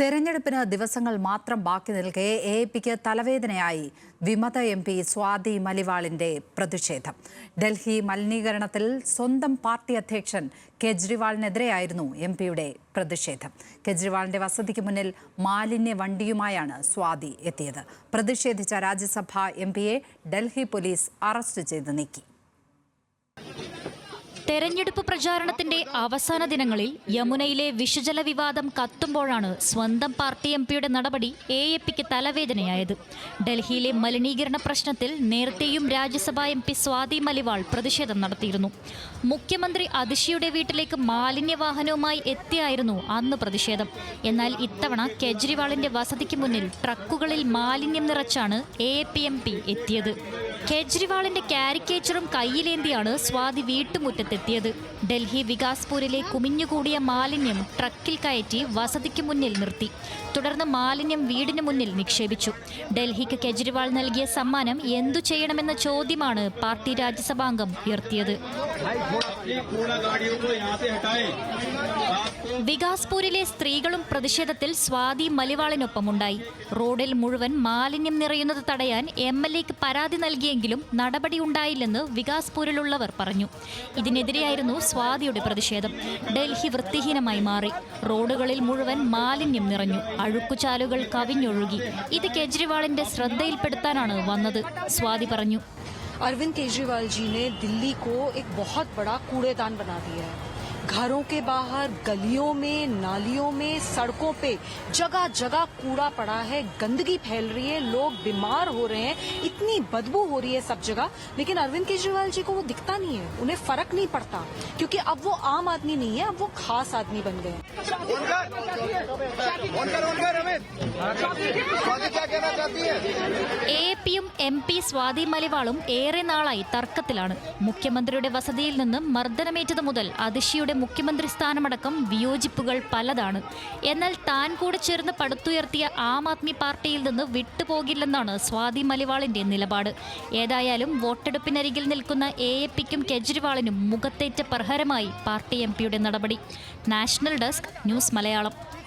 തെരഞ്ഞെടുപ്പിന് ദിവസങ്ങൾ മാത്രം ബാക്കി നിൽക്കെ എ പിക്ക് തലവേദനയായി. വിമത എം പി സ്വാതി മലിവാളിന്റെ പ്രതിഷേധം. ഡൽഹി മലിനീകരണത്തിൽ സ്വന്തം പാർട്ടി അധ്യക്ഷൻ കെജ്രിവാളിനെതിരെയായിരുന്നു എം പിയുടെ പ്രതിഷേധം. കെജ്രിവാളിന്റെ വസതിക്ക് മുന്നിൽ മാലിന്യ വണ്ടിയുമായാണ് സ്വാതി എത്തിയത്. പ്രതിഷേധിച്ച രാജ്യസഭാ എം പിയെ ഡൽഹി പോലീസ് അറസ്റ്റ് ചെയ്ത് നീക്കി. തെരഞ്ഞെടുപ്പ് പ്രചാരണത്തിന്റെ അവസാന ദിനങ്ങളിൽ യമുനയിലെ വിഷജല വിവാദം കത്തുമ്പോഴാണ് സ്വന്തം പാർട്ടി എം പിയുടെ നടപടി എ എ പിക്ക് തലവേദനയായത്. ഡൽഹിയിലെ മലിനീകരണ പ്രശ്നത്തിൽ നേരത്തെയും രാജ്യസഭാ എം പി സ്വാതി മലിവാൾ പ്രതിഷേധം നടത്തിയിരുന്നു. മുഖ്യമന്ത്രി അതിഷിയുടെ വീട്ടിലേക്ക് മാലിന്യവാഹനവുമായി എത്തിയായിരുന്നു അന്ന് പ്രതിഷേധം. എന്നാൽ ഇത്തവണ കെജ്രിവാളിന്റെ വസതിക്ക് മുന്നിൽ ട്രക്കുകളിൽ മാലിന്യം നിറച്ചാണ് A A P M P എത്തിയത്. കെജ്രിവാളിന്റെ കാരിക്കേച്ചറും കയ്യിലേന്തിയാണ് സ്വാതി എത്തിയത്. ഡൽഹി വികാസ്പൂരിലെ കുമിഞ്ഞുകൂടിയ മാലിന്യം ട്രക്കിൽ കയറ്റി വസതിക്ക് മുന്നിൽ നിർത്തി. തുടർന്ന് മാലിന്യം വീടിന് മുന്നിൽ നിക്ഷേപിച്ചു. ഡൽഹിക്ക് കെജ്രിവാൾ നൽകിയ സമ്മാനം എന്തു ചെയ്യണമെന്ന ചോദ്യമാണ് പാർട്ടി രാജ്യസഭാംഗം ഉയർത്തിയത്. വികാസ്പൂരിലെ സ്ത്രീകളും പ്രതിഷേധത്തിൽ സ്വാതി മലിവാളിനൊപ്പമുണ്ടായി. റോഡിൽ മുഴുവൻ മാലിന്യം നിറയുന്നത് തടയാൻ എം എൽ എക്ക് പരാതി നൽകിയെങ്കിലും നടപടിയുണ്ടായില്ലെന്ന് വികാസ്പൂരിലുള്ളവർ പറഞ്ഞു. ഇതിനെതിരെ ഇതിനെതിരെയായിരുന്നു സ്വാതിയുടെ പ്രതിഷേധം ഡൽഹി വൃത്തിഹീനമായി മാറി റോഡുകളിൽ മുഴുവൻ മാലിന്യം നിറഞ്ഞു അഴുക്കുചാലുകൾ കവിഞ്ഞൊഴുകി ഇത് കെജ്രിവാളിന്റെ ശ്രദ്ധയിൽപ്പെടുത്താനാണ് വന്നത് സ്വാതി പറഞ്ഞു अरविंद केजरीवाल जी ने दिल्ली को एक बहुत बड़ा कूड़ेदान बना दिया है घरों के बाहर गलियों में नालियों में सड़कों पे जगह जगह कूड़ा पड़ा है गंदगी फैल रही है लोग बीमार हो रहे हैं इतनी बदबू हो रही है सब जगह लेकिन अरविंद केजरीवाल जी को वो दिखता नहीं है उन्हें फ़र्क नहीं पड़ता क्योंकि अब वो आम आदमी नहीं है अब वो खास आदमी बन गए हैं എ പിയും എം പി സ്വാതി മലിവാളും ഏറെ നാളായി തർക്കത്തിലാണ്. മുഖ്യമന്ത്രിയുടെ വസതിയിൽ നിന്ന് മർദ്ദനമേറ്റത് മുതൽ അതിഷിയുടെ മുഖ്യമന്ത്രി സ്ഥാനമടക്കം വിയോജിപ്പുകൾ പലതാണ്. എന്നാൽ താൻ കൂടെ ചേർന്ന് പടുത്തുയർത്തിയ ആം ആദ്മി പാർട്ടിയിൽ നിന്ന് വിട്ടുപോകില്ലെന്നാണ് സ്വാതി മലിവാളിന്റെ നിലപാട്. ഏതായാലും വോട്ടെടുപ്പിനരികിൽ നിൽക്കുന്ന എ എ പിക്കും കെജ്രിവാളിനും മുഖത്തേറ്റ പ്രഹരമായി പാർട്ടി എം പിയുടെ നടപടി. National desk news Malayalam.